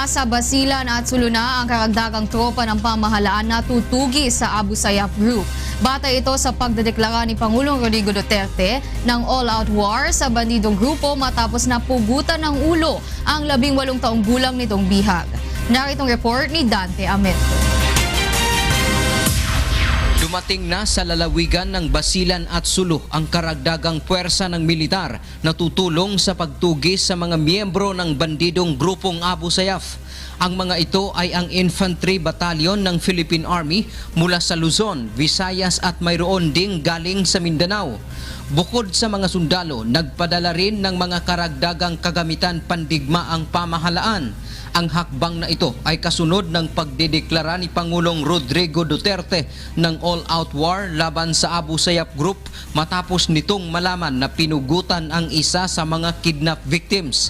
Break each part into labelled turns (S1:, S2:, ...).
S1: Asa Basilan at Suluna ang karagdagang tropa ng pamahalaan na tutugi sa Abu Sayyaf Group. Batay ito sa pagdedeklara ni Pangulong Rodrigo Duterte ng all-out war sa bandidong grupo matapos na pugutan ng ulo ang labing walong taong gulang nitong bihag. Naritong report ni Dante Amento.
S2: Dumating na sa lalawigan ng Basilan at Sulu ang karagdagang puwersa ng militar na tutulong sa pagtugis sa mga miyembro ng bandidong grupong Abu Sayyaf. Ang mga ito ay ang Infantry Battalion ng Philippine Army mula sa Luzon, Visayas at mayroon ding galing sa Mindanao. Bukod sa mga sundalo, nagpadala rin ng mga karagdagang kagamitan pandigma ang pamahalaan. Ang hakbang na ito ay kasunod ng pagdedeklara ni Pangulong Rodrigo Duterte ng all-out war laban sa Abu Sayyaf Group matapos nitong malaman na pinugutan ang isa sa mga kidnap victims.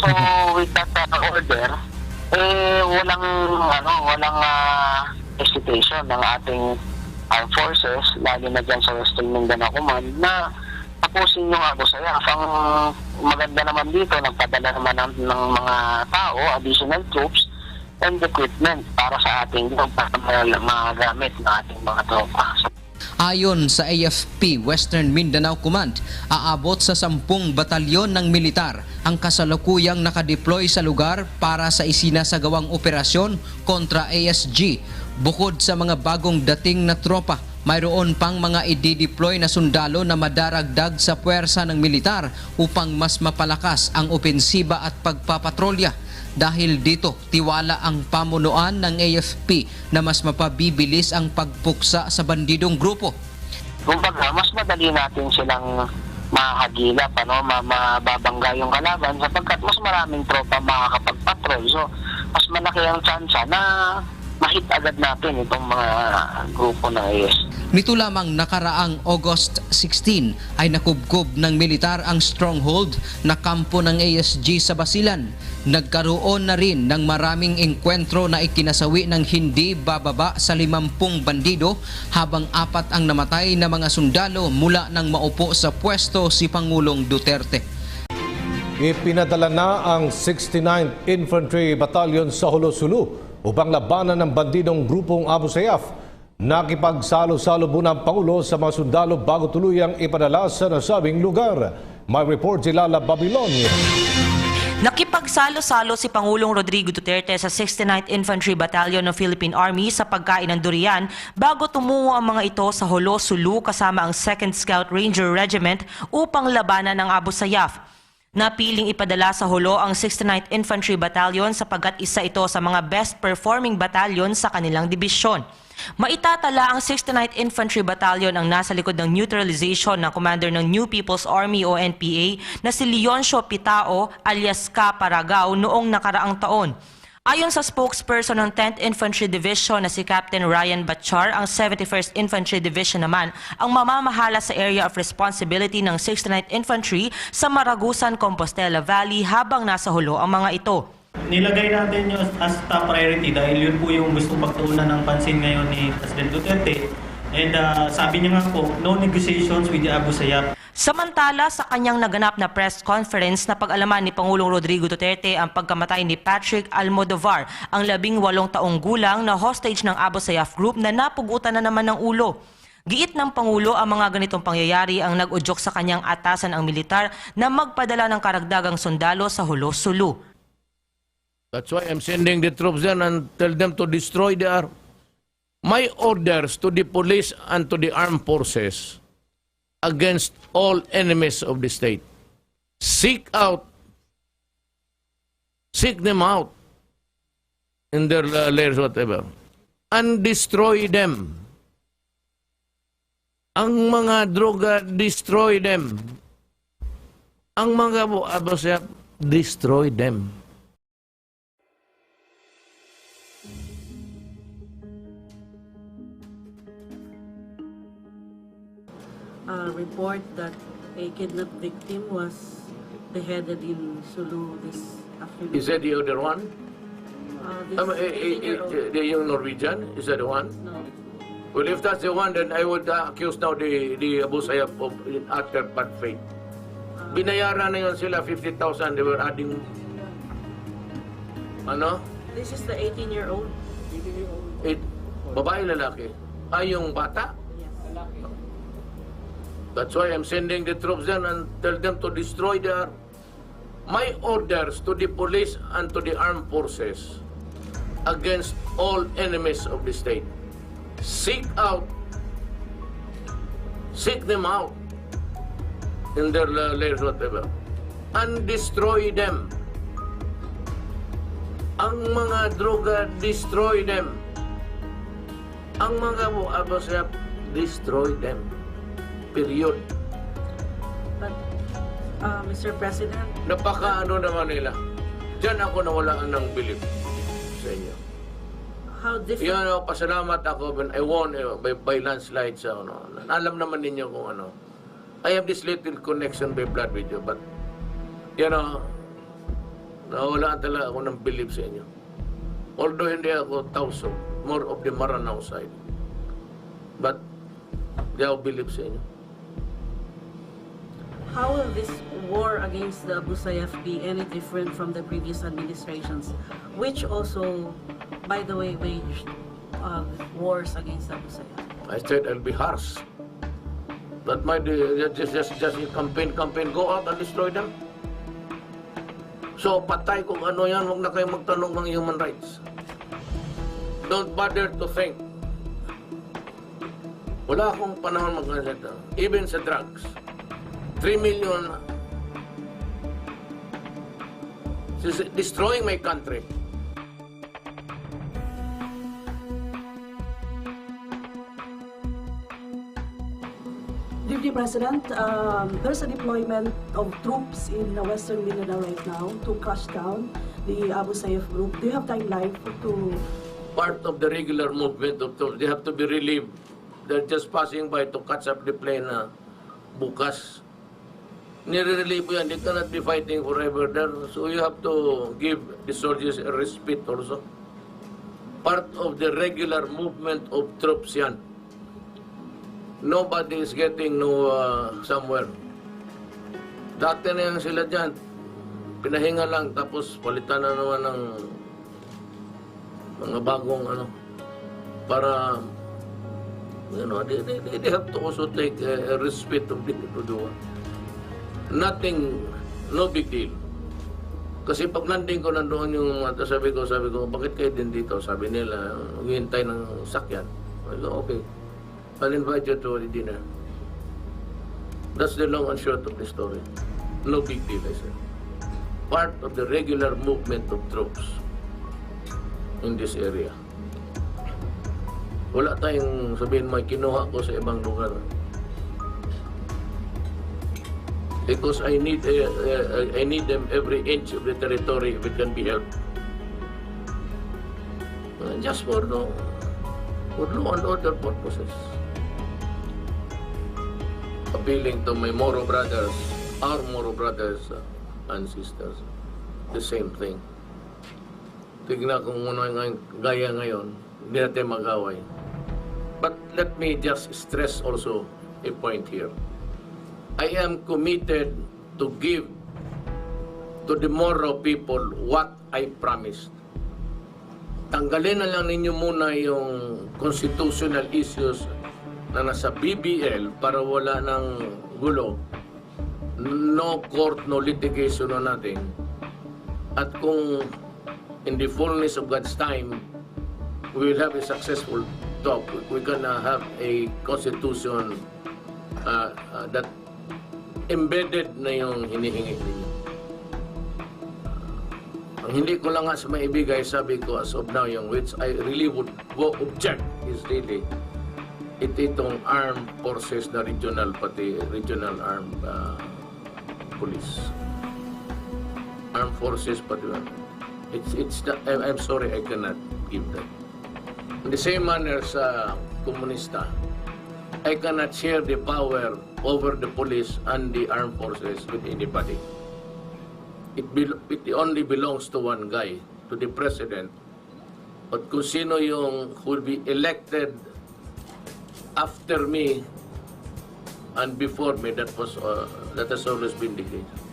S3: So with that uh, order, eh walang ano, walang ah, hesitation ng ating armed forces, lalo na dyan sa Western Mindanao Command, na tapusin yung Abu Sayyaf. Ang maganda naman dito, nagpadala naman ng, ng mga tao, additional troops, and equipment para sa ating para ma- magamit ng ating mga tropa. So,
S2: Ayon sa AFP Western Mindanao Command, aabot sa sampung batalyon ng militar ang kasalukuyang nakadeploy sa lugar para sa isinasagawang operasyon kontra ASG. Bukod sa mga bagong dating na tropa, mayroon pang mga i-deploy na sundalo na madaragdag sa puwersa ng militar upang mas mapalakas ang opensiba at pagpapatrolya. Dahil dito, tiwala ang pamunuan ng AFP na mas mapabibilis ang pagpuksa sa bandidong grupo.
S3: kumbaga, mas madali natin silang mahagilap, ano, ma- mababangga yung kalaban sapagkat mas maraming tropa makakapagpatrol. So, mas malaki ang tsansa na mahit agad natin itong mga grupo na AS.
S2: Nito lamang nakaraang August 16 ay nakubkob ng militar ang stronghold na kampo ng ASG sa Basilan. Nagkaroon na rin ng maraming engkwentro na ikinasawi ng hindi bababa sa limampung bandido habang apat ang namatay na mga sundalo mula nang maupo sa pwesto si Pangulong Duterte.
S4: Ipinadala na ang 69th Infantry Battalion sa Holosulu upang labanan ng bandidong grupong Abu Sayyaf. Nakipagsalo-salo muna ang Pangulo sa mga sundalo bago tuluyang ipadala sa nasabing lugar. May report si Lala Babilonia.
S5: Nakipagsalo-salo si Pangulong Rodrigo Duterte sa 69th Infantry Battalion ng Philippine Army sa pagkain ng durian bago tumungo ang mga ito sa Holo Sulu kasama ang 2nd Scout Ranger Regiment upang labanan ng Abu Sayyaf. Napiling ipadala sa Holo ang 69th Infantry Battalion sapagkat isa ito sa mga best performing battalion sa kanilang dibisyon. Maitatala ang 69th Infantry Battalion ang nasa likod ng neutralization ng commander ng New People's Army o NPA na si Leoncio Pitao alias Ka Paragao noong nakaraang taon. Ayon sa spokesperson ng 10th Infantry Division na si Captain Ryan Batchar, ang 71st Infantry Division naman ang mamamahala sa area of responsibility ng 69th Infantry sa Maragusan, Compostela Valley habang nasa hulo ang mga ito.
S6: Nilagay natin yun as top priority dahil yun po yung gusto pagtuunan ng pansin ngayon ni President Duterte. And uh, sabi niya nga po, no negotiations with the Abu Sayyaf.
S5: Samantala, sa kanyang naganap na press conference na pag-alaman ni Pangulong Rodrigo Duterte ang pagkamatay ni Patrick Almodovar, ang labing walong taong gulang na hostage ng Abu Sayyaf Group na napugutan na naman ng ulo. Giit ng Pangulo ang mga ganitong pangyayari ang nag-udyok sa kanyang atasan ang militar na magpadala ng karagdagang sundalo sa Hulo Sulu.
S7: That's why I'm sending the troops there and tell them to destroy the arm. My orders to the police and to the armed forces against all enemies of the state. Seek out, seek them out in their uh, lairs, whatever, and destroy them. Ang mga droga, destroy them. Ang mga bu- abosya, destroy them.
S8: Uh, report that a kidnapped victim was beheaded in Sulu this afternoon.
S7: Is that the other one?
S8: Uh, this
S7: Um, eh, eh, eh,
S8: 18-year-old
S7: the young Norwegian? Is that the one?
S8: no,
S7: Well, if that's the one, then I would uh, accuse now the, the Abu Sayyaf of in utter bad faith. Binayaran na yun sila 50,000. They were adding Ano?
S8: This is the 18-year-old.
S7: It, babae lalaki. Ay, yung bata. That's why I'm sending the troops there and tell them to destroy their... My orders to the police and to the armed forces against all enemies of the state. Seek out, seek them out in their lairs, whatever, and destroy them. Ang mga droga, destroy them. Ang mga abasap, destroy them. Period.
S8: But, uh, Mr. President,
S7: Napaka ano naman nila. Diyan ako nawalaan ng bilib sa inyo.
S8: how difficult...
S7: Yan ako, pasalamat ako when I won eh, by, by landslide sa ano. Alam naman ninyo kung ano. I have this little connection by blood with you, but you know, nawalaan talaga ako ng bilib sa inyo. Although hindi ako tauso, more of the Maranao side. But, di ako bilib sa inyo.
S8: How will this war against the Abu Sayyaf be any different from the previous administrations, which also, by the way, waged uh, wars against Abu Sayyaf?
S7: I said I'll be harsh. But my just just just you campaign campaign go out and destroy them. So patay kung ano yan, huwag na kayo magtanong ng human rights. Don't bother to think. Wala akong panahon mag Even sa drugs. 3 million This is destroying my country.
S9: Deputy President, um, there's a deployment of troops in uh, Western Mindanao right now to crush down the Abu Sayyaf group. Do you have timeline to
S7: part of the regular movement of troops. They have to be relieved. They're just passing by to catch up the plane na bukas. Nire-relieve yan. They cannot be fighting forever there. So you have to give the soldiers a respite also. Part of the regular movement of troops yan. Nobody is getting no uh, somewhere. Dati na yan sila dyan. Pinahinga lang tapos palitan na naman ng mga bagong ano para you know they, they, they have to also take a, a respect of the do nothing no big deal. Kasi pag landing ko nandoon yung mga sabi ko sabi ko bakit kayo din dito? Sabi nila hihintay ng sakyan I go, okay. I'll invite you to the dinner. That's the long and short of the story. No big deal I said. Part of the regular movement of troops in this area. Wala tayong sabihin may kinuha ko sa ibang lugar. Because I need uh, uh, I need them every inch of the territory if it can be helped. Uh, just for the for law and order purposes. Appealing to my Moro brothers, our Moro brothers uh, and sisters, the same thing. Tignan kung ano yung gaya ngayon, hindi natin mag-away. But let me just stress also a point here. I am committed to give to the Moro people what I promised. Tanggalin na lang ninyo muna yung constitutional issues na nasa BBL para wala ng gulo. No court, no litigation, no nothing. At kung in the fullness of God's time, we will have a successful talk. We're gonna have a constitution uh, uh, that embedded na yung hinihingi ninyo. Ang hindi ko lang nga sa maibigay, sabi ko as of now, yung which I really would go object is really it itong armed forces na regional, pati regional armed uh, police. Armed forces, pati It's, it's I'm, I'm sorry, I cannot give that. In the same manner sa komunista, I cannot share the power over the police and the armed forces with anybody. It, it only belongs to one guy, to the president. At kung sino yung will be elected after me and before me, that was uh, that has always been the case.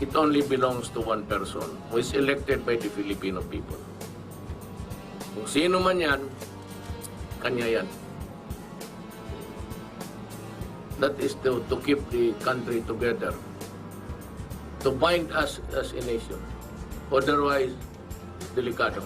S7: it only belongs to one person who is elected by the Filipino people. Kung sino man yan, kanya yan. That is to, to keep the country together, to bind us as a nation. Otherwise, delikado.